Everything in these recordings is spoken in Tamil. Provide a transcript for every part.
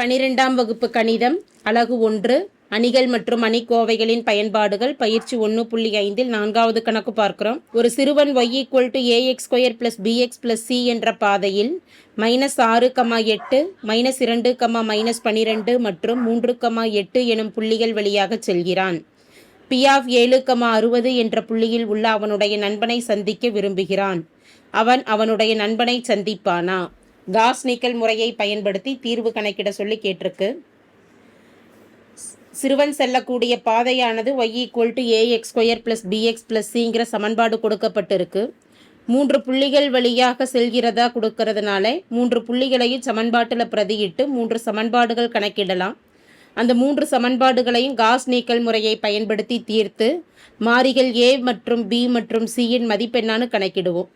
பனிரெண்டாம் வகுப்பு கணிதம் அலகு ஒன்று அணிகள் மற்றும் அணிக்கோவைகளின் பயன்பாடுகள் பயிற்சி ஒன்று புள்ளி ஐந்தில் நான்காவது கணக்கு பார்க்கிறோம். ஒரு சிறுவன் y equal to a x square plus b x plus c என்ற பாதையில் மைனஸ் ஆறு கமா எட்டு மைனஸ் இரண்டு கமா மைனஸ் பனிரெண்டு மற்றும் மூன்று கமா எட்டு எனும் புள்ளிகள் வழியாக செல்கிறான். பி ஆஃப் ஏழு கமா அறுபது என்ற புள்ளியில் உள்ள அவனுடைய நண்பனை சந்திக்க விரும்புகிறான். அவன் அவனுடைய நண்பனை சந்திப்பானா? காஸ் நீக்கல் முறையை பயன்படுத்தி தீர்வு கணக்கிட சொல்லி கேட்டிருக்கு. சிறுவன் செல்லக்கூடிய பாதையானது y equal to a x square plus b x plus சிங்கிற சமன்பாடு கொடுக்கப்பட்டிருக்கு. மூன்று புள்ளிகள் வழியாக செல்கிறதா கொடுக்கறதுனால மூன்று புள்ளிகளையும் சமன்பாட்டில் பிரதியிட்டு மூன்று சமன்பாடுகள் கணக்கிடலாம். அந்த மூன்று சமன்பாடுகளையும் காஸ் நீக்கல் முறையை பயன்படுத்தி தீர்த்து மாறிகள் ஏ மற்றும் பி மற்றும் சியின் மதிப்பெண்ணான்னு கணக்கிடுவோம்.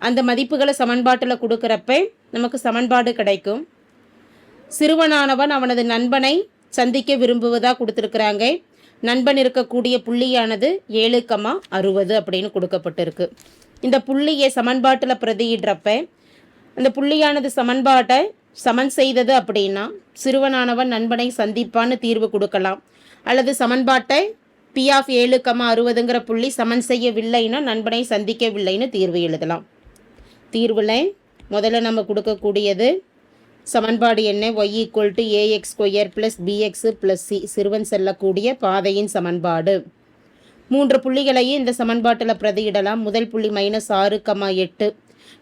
அந்த மதிப்புகளை சமன்பாட்டில் கொடுக்குறப்ப நமக்கு சமன்பாடு கிடைக்கும். சிறுவனானவன் அவனது நண்பனை சந்திக்க விரும்புவதாக கொடுத்துருக்குறாங்க. நண்பன் இருக்கக்கூடிய புள்ளியானது ஏழு கமா அறுபது அப்படின்னு கொடுக்கப்பட்டிருக்கு. இந்த புள்ளியை சமன்பாட்டில் பிரதியிடுறப்ப அந்த புள்ளியானது சமன்பாட்டை சமன் செய்தது அப்படின்னா சிறுவனானவன் நண்பனை சந்திப்பான்னு தீர்வு கொடுக்கலாம். அல்லது சமன்பாட்டை பி ஆஃப் ஏழு கமா அறுபதுங்கிற புள்ளி சமன் செய்யவில்லைன்னா நண்பனை சந்திக்கவில்லைன்னு தீர்வு எழுதலாம். தீர்வில் முதல்ல நம்ம கொடுக்கக்கூடியது சமன்பாடு என்ன? Y equal to a x square plus b x plus c சிறுவன் செல்லக்கூடிய பாதையின் சமன்பாடு. மூன்று புள்ளிகளையும் இந்த சமன்பாட்டில் பிரதியிடலாம். முதல் புள்ளி மைனஸ் ஆறு கமா எட்டு.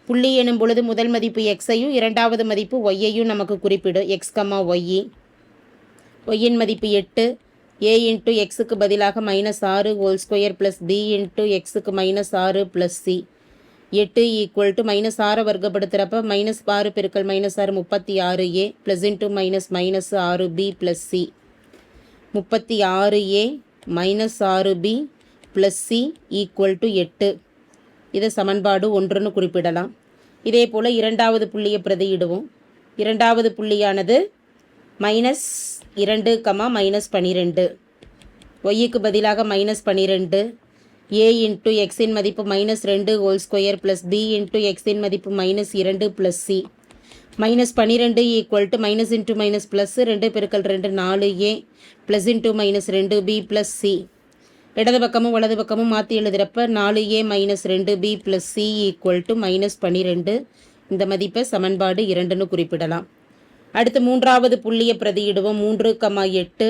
புள்ளி எனும் பொழுது முதல் மதிப்பு எக்ஸையும் இரண்டாவது மதிப்பு ஒய்யையும் நமக்கு குறிப்பிடும் எக்ஸ் கமா ஒய்இ ஒய்யின் மதிப்பு எட்டு. ஏ இன்ட்டு எக்ஸுக்கு பதிலாக மைனஸ் ஆறு whole square plus b into எக்ஸுக்கு மைனஸ் ஆறு ப்ளஸ் சி எட்டு ஈக்குவல் டு மைனஸ் ஆறை வர்க்கப்படுத்துகிறப்ப மைனஸ் ஆறு பெருக்கல் மைனஸ் ஆறு முப்பத்தி ஆறு a plus into minus minus ஆறு பி ப்ளஸ் சி முப்பத்தி ஆறு ஏ மைனஸ் ஆறு b plus c equal to எட்டு. இதை சமன்பாடு ஒன்றுன்னு குறிப்பிடலாம். இதே போல் இரண்டாவது புள்ளியை பிரதியிடுவோம். இரண்டாவது புள்ளியானது மைனஸ் இரண்டு கமா மைனஸ் பன்னிரெண்டு ஒய்யுக்கு பதிலாக மைனஸ் பன்னிரெண்டு ஏ இன்ட்டு எக்ஸின் மதிப்பு மைனஸ் ரெண்டு whole square plus b into எக்ஸின் மதிப்பு மைனஸ் இரண்டு ப்ளஸ் சி மைனஸ் பன்னிரெண்டு equal to minus into minus plus ரெண்டு பெருக்கல் ரெண்டு நாலு ஏ ப்ளஸ் இன்ட்டு மைனஸ் ரெண்டு பி ப்ளஸ் சி இடது பக்கமும் வலது பக்கமும் மாற்றி எழுதுகிறப்ப நாலு ஏ மைனஸ் ரெண்டு b plus c equal to minus பன்னிரெண்டு இந்த மதிப்பை சமன்பாடு இரண்டுன்னு குறிப்பிடலாம். அடுத்து மூன்றாவது புள்ளியை பிரதியிடுவோம். மூன்று கமா எட்டு.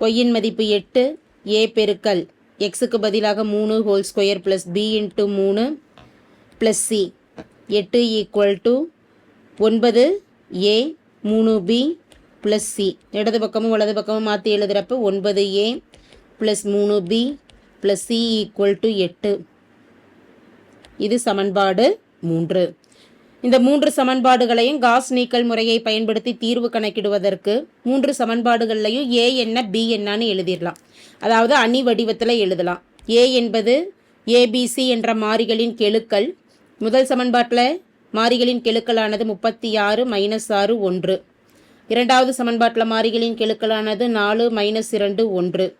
ஒய்யின் மதிப்பு எட்டு. ஏ பெருக்கல் எக்ஸுக்கு பதிலாக மூணு whole square plus b into மூணு ப்ளஸ் சி எட்டு ஈக்குவல் டு ஒன்பது ஏ மூணு பி ப்ளஸ் சி இடது பக்கமும் வலது பக்கமும் மாற்றி எழுதுகிறப்ப ஒன்பது ஏ ப்ளஸ் மூணு b plus c equal to எட்டு. இது சமன்பாடு மூன்று. இந்த மூன்று சமன்பாடுகளையும் காஸ் நீக்கல் முறையை பயன்படுத்தி தீர்வு கணக்கிடுவதற்கு மூன்று சமன்பாடுகள்லையும் ஏ என்ன பி என்னன்னு எழுதிடலாம். அதாவது அணி வடிவத்தில் எழுதலாம். ஏ என்பது ஏபிசி என்ற மாறிகளின் கெழுக்கள். முதல் சமன்பாட்டில் மாறிகளின் கெழுக்களானது முப்பத்தி ஆறு மைனஸ் ஆறு ஒன்று. இரண்டாவது சமன்பாட்டில் மாறிகளின் கெழுக்களானது நாலு மைனஸ் இரண்டு ஒன்று.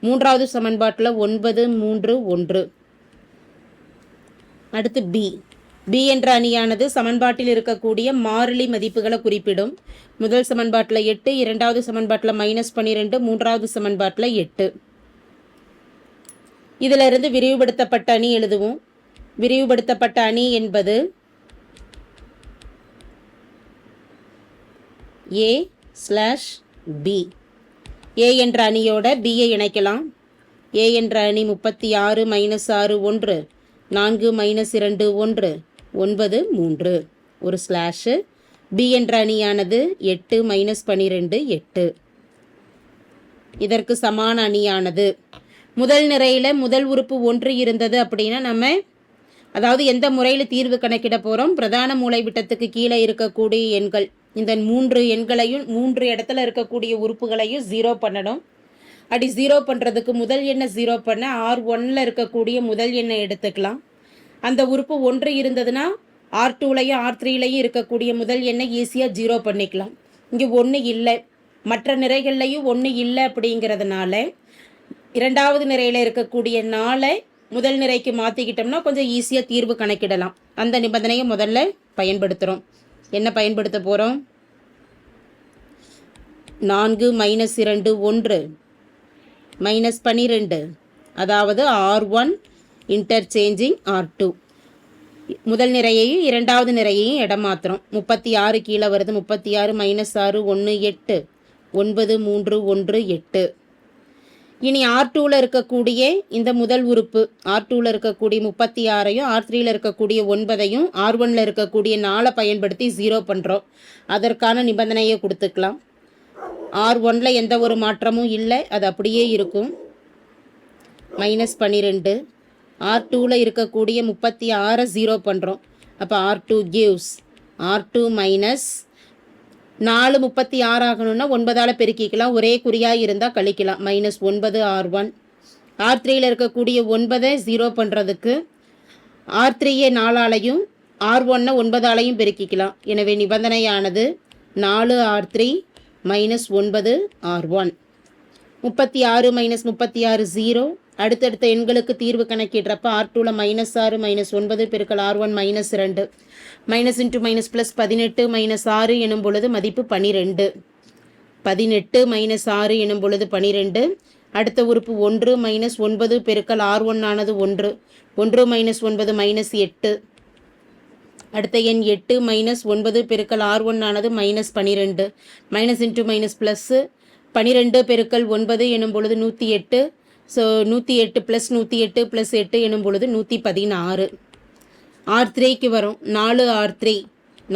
மூன்றாவது சமன்பாட்டில் ஒன்பது மூன்று ஒன்று. அடுத்து பி பி என்ற அணியானது சமன்பாட்டில் இருக்கக்கூடிய மாறிலி மதிப்புகளை குறிப்பிடும். முதல் சமன்பாட்டில் எட்டு இரண்டாவது சமன்பாட்டில் மைனஸ் பன்னிரெண்டு மூன்றாவது சமன்பாட்டில் எட்டு. இதிலிருந்து விரிவுபடுத்தப்பட்ட அணி எழுதுவோம். விரிவுபடுத்தப்பட்ட அணி என்பது ஏ ஸ்லாஷ் பி ஏ என்ற அணியோட பியை இணைக்கலாம். ஏ என்ற அணி முப்பத்தி ஆறு மைனஸ் ஆறு ஒன்று. நான்கு மைனஸ் இரண்டு ஒன்று. ஒன்பது மூன்று. ஒரு ஸ்லாஷு. பி என்ற அணியானது எட்டு மைனஸ் பன்னிரெண்டு எட்டு. இதற்கு சமான அணியானது. முதல் நிறையில் முதல் உறுப்பு ஒன்று இருந்தது அப்படின்னா நம்ம அதாவது எந்த முறையில் தீர்வு கணக்கிட போகிறோம் பிரதான மூளைவிட்டத்துக்கு கீழே இருக்கக்கூடிய எண்கள். இந்த மூன்று எண்களையும் மூன்று இடத்துல இருக்கக்கூடிய உறுப்புகளையும் ஜீரோ பண்ணணும். அப்படி ஜீரோ பண்ணுறதுக்கு முதல் எண்ணை ஜீரோ பண்ண ஆர் ஒன்னில் இருக்கக்கூடிய முதல் எண்ணை எடுத்துக்கலாம். அந்த உறுப்பு ஒன்று இருந்ததுன்னா ஆர் டூலையும் ஆர் த்ரீலையும் இருக்கக்கூடிய முதல் எண்ணை ஈஸியாக ஜீரோ பண்ணிக்கலாம். இங்கே ஒன்று இல்லை. மற்ற நிறைகள்லையும் ஒன்று இல்லை அப்படிங்கிறதுனால இரண்டாவது நிறையில் இருக்கக்கூடிய நாளை முதல் நிறைக்கு மாற்றிக்கிட்டோம்னா கொஞ்சம் ஈஸியாக தீர்வு கணக்கிடலாம். அந்த நிபந்தனையை முதல்ல பயன்படுத்துகிறோம் என்ன பயன்படுத்த போகிறோம் நான்கு மைனஸ் இரண்டு ஒன்று. மைனஸ் பன்னிரெண்டு அதாவது r one interchanging r two முதல் நிறையையும் இரண்டாவது நிறையையும் இடம் முப்பத்தி ஆறு கீழே வருது. முப்பத்தி ஆறு மைனஸ் ஆறு ஒன்று எட்டு. ஒன்பது மூன்று ஒன்று எட்டு. இனி ஆர் டூவில் இருக்கக்கூடிய இந்த முதல் உறுப்பு ஆர் டூவில் இருக்கக்கூடிய முப்பத்தி ஆறையும் ஆர் த்ரீயில் இருக்கக்கூடிய ஒன்பதையும் ஆர் ஒனில் இருக்கக்கூடிய நாலை பயன்படுத்தி ஜீரோ பண்ணுறோம் அதற்கான நிபந்தனையை கொடுத்துக்கலாம். ஆர் ஒனில் எந்த ஒரு மாற்றமும் இல்லை. அது அப்படியே இருக்கும். மைனஸ் பன்னிரெண்டு. ஆர் டூவில் இருக்கக்கூடிய முப்பத்தி ஆறை ஜீரோ பண்ணுறோம் அப்போ r two gives r two minus நாலு முப்பத்தி ஆறு ஆகணும்னா ஒன்பதால் பெருக்கிக்கலாம். ஒரே குறியாக இருந்தால் கழிக்கலாம். மைனஸ் ஒன்பது ஆர் ஒன் ஆர் த்ரீயில் இருக்கக்கூடிய ஒன்பதை ஜீரோ பண்ணுறதுக்கு ஆர் த்ரீயை நாலாலையும் ஆர் ஒன்னை ஒன்பதாலையும் பெருக்கிக்கலாம். எனவே நிபந்தனையானது நாலு ஆர் த்ரீ மைனஸ் ஒன்பது ஆர் ஒன் முப்பத்தி ஆறு மைனஸ் முப்பத்தி ஆறு ஜீரோ அடுத்தடுத்த எண்களுக்கு தீர்வு கணக்கிடுறப்ப ஆர் டூவில் மைனஸ் ஆறு மைனஸ் ஒன்பது பெருக்கல் ஆர் ஒன் மைனஸ் ரெண்டு மைனஸ் இன்ட்டு மைனஸ் ப்ளஸ் பதினெட்டு மைனஸ் ஆறு எனும் பொழுது மதிப்பு பனிரெண்டு. பதினெட்டு மைனஸ் ஆறு எனும் பொழுது பனிரெண்டு. அடுத்த உறுப்பு ஒன்று மைனஸ் ஒன்பது பெருக்கல் ஆர் ஒன் ஆனது ஒன்று. ஒன்று மைனஸ் ஒன்பது மைனஸ் எட்டு. அடுத்த எண் எட்டு மைனஸ் ஒன்பது பெருக்கல் ஆர் ஒன் ஆனது மைனஸ் பனிரெண்டு. மைனஸ் இன்ட்டு மைனஸ் ப்ளஸ்ஸு பனிரெண்டு பெருக்கல் ஒன்பது எனும் பொழுது நூற்றி எட்டு. ஸோ நூற்றி எட்டு ப்ளஸ் நூற்றி எட்டு ப்ளஸ் எட்டு எனும் பொழுது நூற்றி பதினாறு ஆர் த்ரீக்கு வரும். நாலு ஆர் த்ரீ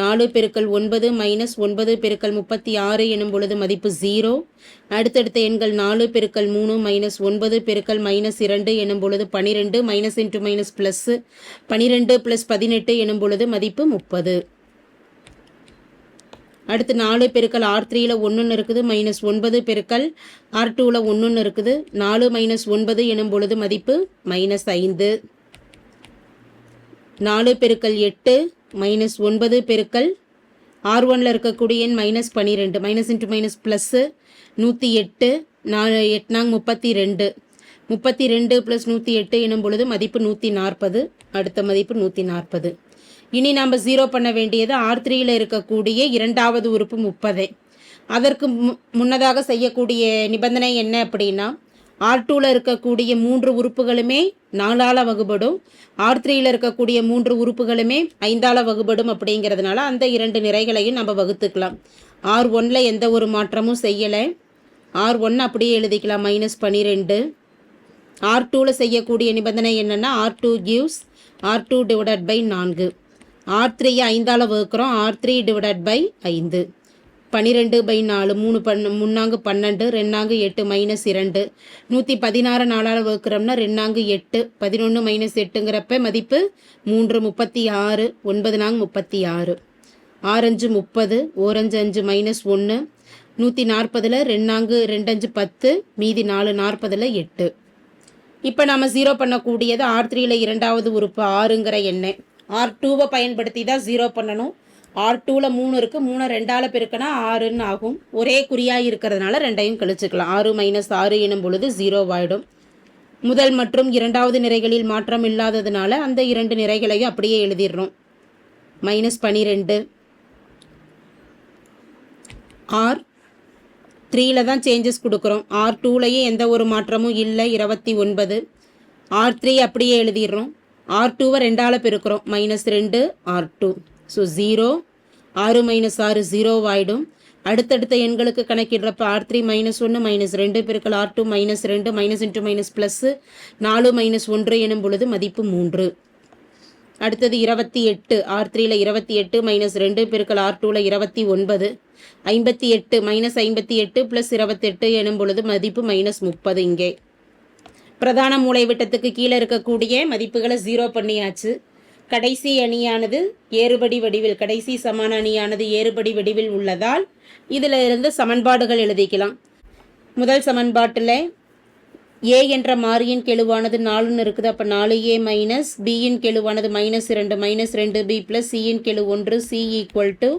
நாலு பெருக்கள் ஒன்பது மைனஸ் ஒன்பது பெருக்கல் முப்பத்தி ஆறு எனும் பொழுது மதிப்பு ஜீரோ அடுத்தடுத்த எண்கள் நாலு பெருக்கல் மூணு மைனஸ் ஒன்பது பெருக்கல் மைனஸ் இரண்டு எனும் பொழுது பனிரெண்டு மைனஸ் இன்ட்டு மைனஸ் ப்ளஸ்ஸு பனிரெண்டு ப்ளஸ் பதினெட்டு எனும் பொழுது மதிப்பு முப்பது. அடுத்து நாலு பெருக்கல் ஆர் த்ரீயில் ஒன்றுன்னு இருக்குது மைனஸ் ஒன்பது பெருக்கல் ஆர் டூவில் ஒன்றுன்னு இருக்குது. நாலு மைனஸ் ஒன்பது எனும் பொழுது மதிப்பு மைனஸ் ஐந்து. நாலு பெருக்கல் எட்டு மைனஸ் ஒன்பது பெருக்கல் ஆர் ஒனில் இருக்கக்கூடிய எண் மைனஸ் பன்னிரெண்டு மைனஸ் இன்ட்டு மைனஸ் ப்ளஸ்ஸு நூற்றி எட்டு நாலு எட்நாங் முப்பத்தி ரெண்டு முப்பத்தி ரெண்டு ப்ளஸ் நூற்றி எட்டு எனும் பொழுது மதிப்பு நூற்றி நாற்பது. அடுத்த மதிப்பு நூற்றி நாற்பது. இனி நம்ம ஜீரோ பண்ண வேண்டியது ஆர் த்ரீயில் இருக்கக்கூடிய இரண்டாவது உறுப்பு முப்பது. அதற்கு மு முன்னதாக செய்யக்கூடிய நிபந்தனை என்ன அப்படின்னா ஆர் டூவில் இருக்கக்கூடிய மூன்று உறுப்புகளுமே நாலால் வகுபடும். ஆர் த்ரீயில் இருக்கக்கூடிய மூன்று உறுப்புகளுமே ஐந்தால் வகுபடும் அப்படிங்கிறதுனால அந்த இரண்டு நிறைகளையும் நம்ம வகுத்துக்கலாம். ஆர் ஒன்னில் எந்த ஒரு மாற்றமும் செய்யலை. ஆர் ஒன் அப்படியே எழுதிக்கலாம் மைனஸ் பன்னிரெண்டு ஆர் டூவில் செய்யக்கூடிய நிபந்தனை என்னென்னா r two gives r two divided by நான்கு. ஆர் த்ரீயை ஐந்தால் வகுக்கிறோம். ஆர் த்ரீ டிவைடட் பை ஐந்து. பன்னிரெண்டு பை நாலு மூணு பன் முன்னாங்கு பன்னெண்டு ரெண்டாங்கு எட்டு மைனஸ் இரண்டு. நூற்றி பதினாறு நாலால் வகுக்கிறோம்னா ரெண்டாங்கு எட்டு பதினொன்று மைனஸ் எட்டுங்கிறப்ப மதிப்பு மூன்று முப்பத்தி ஆறு ஒன்பது நாங்கு முப்பத்தி ஆறு. ஆரஞ்சு முப்பது ஓரஞ்சு அஞ்சு மைனஸ் ஒன்று நூற்றி நாற்பதில் ரெண்டாங்கு ரெண்டஞ்சு பத்து மீதி நாலு நாற்பதில் எட்டு. இப்போ நம்ம ஜீரோ பண்ணக்கூடியது ஆர் த்ரீயில் இரண்டாவது உறுப்பு ஆறுங்கிற எண்ணெய் ஆர் டூவை பயன்படுத்தி தான் ஜீரோ பண்ணணும். ஆர் டூவில் மூணு இருக்குது மூணு ரெண்டால் பெருக்கினா ஆறுன்னு ஆகும். ஒரே குறியாக இருக்கிறதுனால ரெண்டையும் கழிச்சுக்கலாம். ஆறு மைனஸ் ஆறு எனும் பொழுது ஜீரோவாயிடும் முதல் மற்றும் இரண்டாவது நிறைகளில் மாற்றம் இல்லாததுனால அந்த இரண்டு நிறைகளையும் அப்படியே எழுதிடுறோம். மைனஸ் பனிரெண்டு. ஆர் த்ரீயில் தான் சேஞ்சஸ் கொடுக்குறோம். ஆர் டூலையும் எந்த ஒரு மாற்றமும் இல்லை. இருபத்தி ஒன்பது. ஆர் த்ரீ அப்படியே எழுதிடுறோம். ஆர் டூவை ரெண்டால் பெருக்கிறோம். மைனஸ் ரெண்டு ஆர் டூ ஸோ ஜீரோ ஆறு மைனஸ் ஆறு ஜீரோவாயிடும் அடுத்தடுத்த எண்களுக்கு கணக்கிடுறப்ப ஆர் த்ரீ மைனஸ் ஒன்று மைனஸ் ரெண்டு பெருக்கல் ஆர் டூ மைனஸ் ரெண்டு மைனஸ் இன்ட்டு மைனஸ் ப்ளஸ்ஸு நாலு மைனஸ் ஒன்று எனும் பொழுது மதிப்பு மூன்று. அடுத்தது இருபத்தி எட்டு ஆர் த்ரீல இருபத்தி எட்டு மைனஸ் ரெண்டு பெருக்கல் ஆர் டூவில் இருபத்தி ஒன்பது. ஐம்பத்தி எட்டு மைனஸ் ஐம்பத்தி எட்டு ப்ளஸ் இருபத்தெட்டு எனும் பொழுது மதிப்பு மைனஸ் முப்பது இங்கே. பிரதான மூளைவிட்டத்துக்கு கீழே இருக்கக்கூடிய மதிப்புகளை ஜீரோ பண்ணியாச்சு. கடைசி அணியானது ஏறுபடி வடிவில் கடைசி சமான அணியானது ஏறுபடி வடிவில் உள்ளதால் இதில் இருந்து சமன்பாடுகள் எழுதிக்கலாம். முதல் சமன்பாட்டில் ஏ என்ற மாறியின் கெழுவானது நாலுன்னு இருக்குது. அப்போ நாலு ஏ மைனஸ் பியின் கெழுவானது மைனஸ் இரண்டு மைனஸ் ரெண்டு பி ப்ளஸ் சியின் கெழு ஒன்று சி ஈக்குவல் டு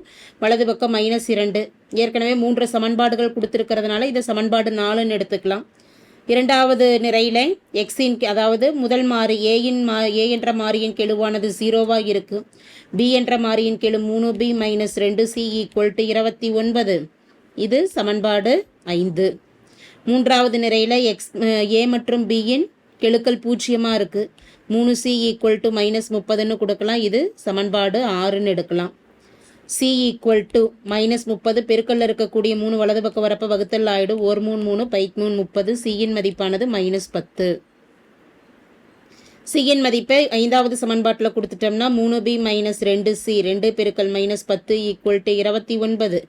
வலது பக்கம் மைனஸ் இரண்டு. ஏற்கனவே மூன்று சமன்பாடுகள் கொடுத்துருக்கிறதுனால இதை சமன்பாடு நாலுன்னு எடுத்துக்கலாம். இரண்டாவது நிறையில் எக்ஸின் அதாவது முதல் மாறி ஏயின் மா ஏ என்ற மாறியின் கெழுவானது ஜீரோவாக இருக்குது பி என்ற மாறியின் கெழு மூணு பி மைனஸ் ரெண்டு சி ஈக்குவல் டு இருபத்தி ஒன்பது. இது சமன்பாடு ஐந்து. மூன்றாவது நிறையில் எக்ஸ் ஏ மற்றும் பியின் கெழுக்கள் பூஜ்ஜியமாக இருக்குது மூணு சி ஈக்குவல் டு மைனஸ் முப்பதுன்னு கொடுக்கலாம். இது சமன்பாடு ஆறுன்னு எடுக்கலாம். சி ஈக்குவல் டு மைனஸ் முப்பது பெருக்கல்ல இருக்கக்கூடிய மூணு வலது பக்கம் வரப்ப வகுத்தல் ஆயிடும். ஒரு மூணு மூணு பைக் மூணு முப்பது சியின் மதிப்பானது மைனஸ் பத்து. சியின் மதிப்பை ஐந்தாவது சமன்பாட்டில் கொடுத்துட்டோம்னா மூணு பி மைனஸ் ரெண்டு சி ரெண்டு பெருக்கல் மைனஸ் பத்து ஈக்குவல் டு இருபத்தி ஒன்பது.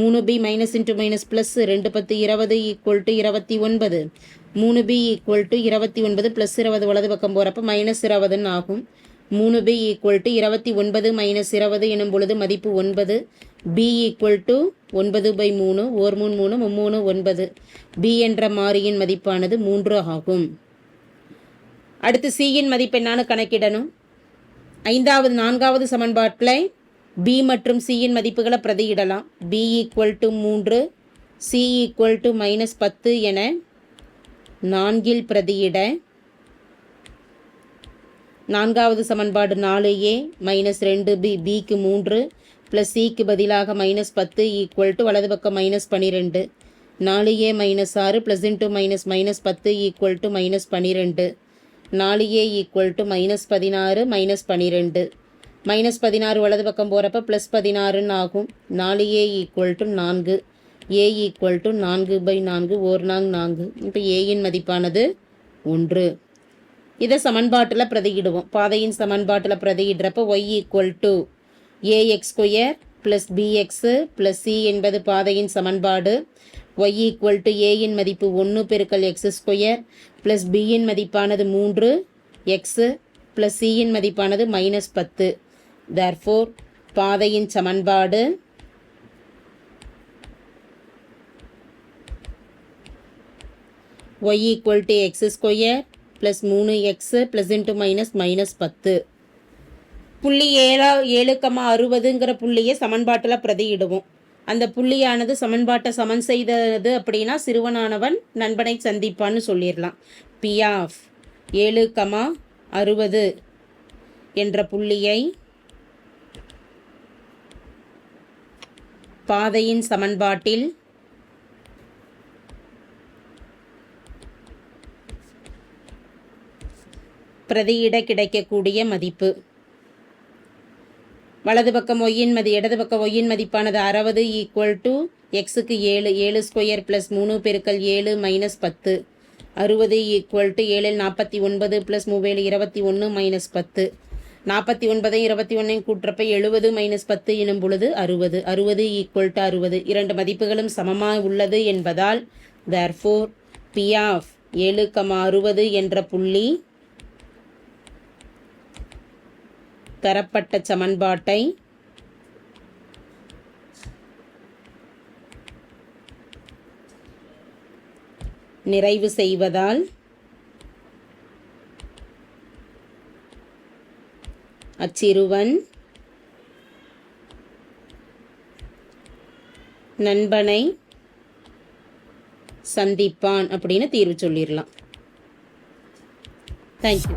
மூணு b minus into minus plus ரெண்டு பத்து இருபது ஈக்குவல் டு இருபத்தி ஒன்பது. மூணு பி ஈக்குவல் டு இருபத்தி ஒன்பது ப்ளஸ் இருபது வலது பக்கம் போகிறப்ப மைனஸ் இருபதுன்னு ஆகும். மூணு பி ஈக்குவல் டு இருபத்தி ஒன்பது மைனஸ் இருபது எனும் பொழுது மதிப்பு ஒன்பது. பி ஈக்குவல் டு ஒன்பது பை மூணு ஓர் மூணு மூணு மும்மூணு ஒன்பது. பி என்ற மாறியின் மதிப்பானது மூன்று ஆகும். அடுத்து சியின் மதிப்பு என்னான்னு கணக்கிடணும். ஐந்தாவது நான்காவது சமன்பாட்டில் பி மற்றும் சியின் மதிப்புகளை பிரதியிடலாம். பி ஈக்குவல் டு மூன்று சி ஈக்குவல் டு மைனஸ் பத்து என நான்கில் பிரதியிட நான்காவது சமன்பாடு நாலு ஏ மைனஸ் ரெண்டு பி பிக்கு மூன்று ப்ளஸ் சிக்கு பதிலாக மைனஸ் பத்து ஈக்குவல் டு வலது பக்கம் மைனஸ் பன்னிரெண்டு நாலு ஏ மைனஸ் ஆறு ப்ளஸ் இன்ட்டு மைனஸ் மைனஸ் பத்து ஈக்குவல் டு மைனஸ் பன்னிரெண்டு நாலு ஏ ஈக்குவல் டு மைனஸ் பதினாறு மைனஸ் பன்னிரெண்டு மைனஸ் பதினாறு வலது பக்கம் போகிறப்ப ப்ளஸ் பதினாறுன்னு ஆகும். நாலு ஏ ஈக்குவல் டு நான்கு. ஏ ஈக்குவல் டு நான்கு பை நான்கு ஓர் நான்கு நான்கு. இப்போ ஏயின் மதிப்பானது ஒன்று. இதை சமன்பாட்டில் பிரதியிடுவோம். பாதையின் சமன்பாட்டில் பிரதியிடுறப்ப y equal to a x square plus b x plus c என்பது பாதையின் சமன்பாடு. ஒய் ஈக்குவல் டு ஏயின் மதிப்பு ஒன்று பெருக்கல் எக்ஸ் ஸ்கொயர் ப்ளஸ் பியின் மதிப்பானது மூன்று எக்ஸு ப்ளஸ் சியின் மதிப்பானது மைனஸ் பத்து. தேர்ஃபோர் பாதையின் சமன்பாடு y equal to x square plus மூணு x plus into minus minus பத்து. புள்ளி ஏழா ஏழுக்கமா அறுபதுங்கிற புள்ளியை சமன்பாட்டில் பிரதியிடுவோம். அந்த புள்ளியானது சமன்பாட்டை சமன் செய்தது அப்படின்னா சிறுவனானவன் நண்பனை சந்திப்பான்னு சொல்லிடலாம். பி ஆஃப் ஏழு கமா அறுபது என்ற புள்ளியை பாதையின் சமன்பாட்டில் பிரதியிட கிடைக்கக்கூடிய மதிப்பு. வலது பக்கம் ஒய்யின் மதி இடது பக்கம் ஒய்யின் மதிப்பானது அறுபது ஈக்குவல் டு எக்ஸுக்கு ஏழு ஏழு ஸ்கொயர் ப்ளஸ் மூணு பெருக்கல் ஏழு மைனஸ் பத்து. அறுபது ஈக்குவல் டு ஏழில் நாற்பத்தி ஒன்பது ப்ளஸ் மூவேழு இருபத்தி ஒன்று மைனஸ் பத்து. நாற்பத்தி ஒன்பதையும் இருபத்தி ஒன்றையும் கூட்டுறப்ப எழுபது மைனஸ் பத்து எனும் பொழுது அறுபது. அறுபது ஈக்குவல் டு அறுபது. இரண்டு மதிப்புகளும் சமமாக உள்ளது என்பதால் தேர்ஃபோர் பி ஆஃப் ஏழு கமா அறுபது என்ற புள்ளி தரப்பட்ட சமன்பாட்டை நிறைவு செய்வதால் அச்சிறுவன் நண்பனை சந்திப்பான் அப்படின்னு தீர்வு சொல்லிடலாம் தேங்க்யூ